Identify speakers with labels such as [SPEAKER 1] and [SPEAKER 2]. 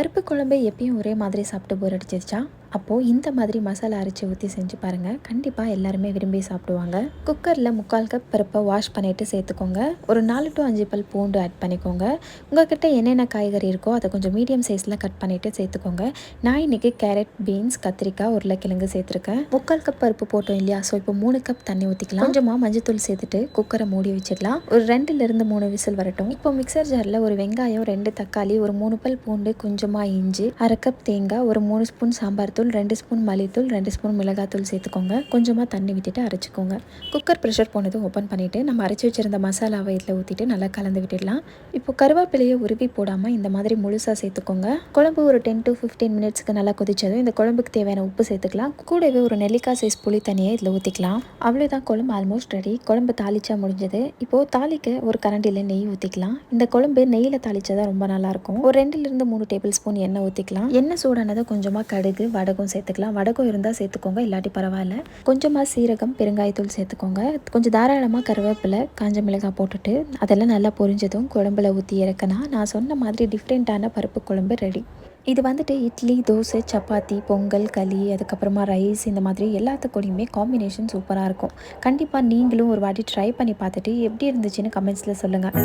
[SPEAKER 1] பருப்பு குழம்பு எப்பயும் ஒரே மாதிரி சாப்பிட்டு போர் அடிச்சிருச்சா? அப்போது இந்த மாதிரி மசாலா அரைச்சி ஊற்றி செஞ்சு பாருங்கள் கண்டிப்பாக எல்லாருமே விரும்பி சாப்பிடுவாங்க. குக்கரில் முக்கால் கப் பருப்பை வாஷ் பண்ணிவிட்டு சேர்த்துக்கோங்க. ஒரு நாலு டு அஞ்சு பல் பூண்டு ஆட் பண்ணிக்கோங்க. உங்கள்கிட்ட என்னென்ன காய்கறி இருக்கோ அதை கொஞ்சம் மீடியம் சைஸில் கட் பண்ணிவிட்டு சேர்த்துக்கோங்க. நான் இன்றைக்கி கேரட் பீன்ஸ் கத்திரிக்காய் உருளைக்கிழங்கு சேர்த்துருக்கேன். முக்கால் கப் பருப்பு போட்டோம் இல்லையா? ஸோ இப்போ மூணு கப் தண்ணி ஊற்றிக்கலாம் கொஞ்சமாக மஞ்சத்தூள் சேர்த்துட்டு குக்கரை மூடி வச்சிடலாம். ஒரு ரெண்டுலேருந்து மூணு விசில் வரட்டும். இப்போ மிக்சர் ஜாரில் ஒரு வெங்காயம் ரெண்டு தக்காளி ஒரு மூணு பல் பூண்டு கொஞ்சமாக இஞ்சி அரை கப் தேங்காய் ஒரு மூணு ஸ்பூன் சாம்பார் தூள் ரெண்டு ஸ்பூன் மல்லித்தூள் ரெண்டு ஸ்பூன் மிளகாத்தூள் சேர்த்துக்கோங்க. கொஞ்சமாக தண்ணி விட்டுட்டு அரைச்சிக்கோங்க. குக்கர் ப்ரெஷர் போனதும் ஓப்பன் பண்ணிவிட்டு நம்ம அரைச்சி வச்சிருந்த மசாலாவை இதில் ஊற்றிட்டு நல்லா கலந்து விட்டுடலாம். இப்போ கருவேப்பிலையை உருவி போடாமல் இந்த மாதிரி முழுசாக சேர்த்துக்கோங்க. குழம்பு ஒரு டென் டு ஃபிஃப்டீன் மினிட்ஸ்க்கு நல்லா கொதிச்சதும் இந்த குழம்புக்கு தேவையான உப்பு சேர்த்துக்கலாம். கூடவே ஒரு நெல்லிக்காய் சைஸ் புளி தண்ணியை இதில் ஊற்றிக்கலாம் அவ்வளோதான் குழம்பு ஆல்மோஸ்ட் ரெடி குழம்பு தாளிச்சா முடிஞ்சது. இப்போது தாளிக்க ஒரு கரண்டியில் நெய் ஊற்றிக்கலாம் இந்த குழம்பு நெய்யில் தாளிச்சா ரொம்ப நல்லாயிருக்கும் ஒரு ரெண்டுலேருந்து மூணு டேபிள் ஸ்பூன் எண்ணெய் ஊற்றிக்கலாம் எண்ணெய் சூடானதை கொஞ்சமாக கடுகு வடகம் சேர்த்துக்கலாம். வடகம் இருந்தால் சேர்த்துக்கோங்க இல்லாட்டி பரவாயில்ல. கொஞ்சமாக சீரகம் பெருங்காயத்தூள் சேர்த்துக்கோங்க. கொஞ்சம் தாராளமாக கருவேப்பிலை காஞ்ச மிளகாய் போட்டுட்டு அதெல்லாம் நல்லா பொரிஞ்சதும் குழம்புல ஊற்றி இறக்கினா நான் சொன்ன மாதிரி டிஃப்ரெண்ட்டான பருப்பு குழம்பு ரெடி இது வந்துட்டு இட்லி தோசை சப்பாத்தி பொங்கல் களி அதுக்கப்புறமா ரைஸ் இந்த மாதிரி எல்லாத்துக்கூடையுமே காம்பினேஷன் சூப்பராக இருக்கும். கண்டிப்பாக நீங்களும் ஒரு வாட்டி ட்ரை பண்ணி பார்த்துட்டு எப்படி இருந்துச்சுன்னு கமெண்ட்ஸில் சொல்லுங்கள்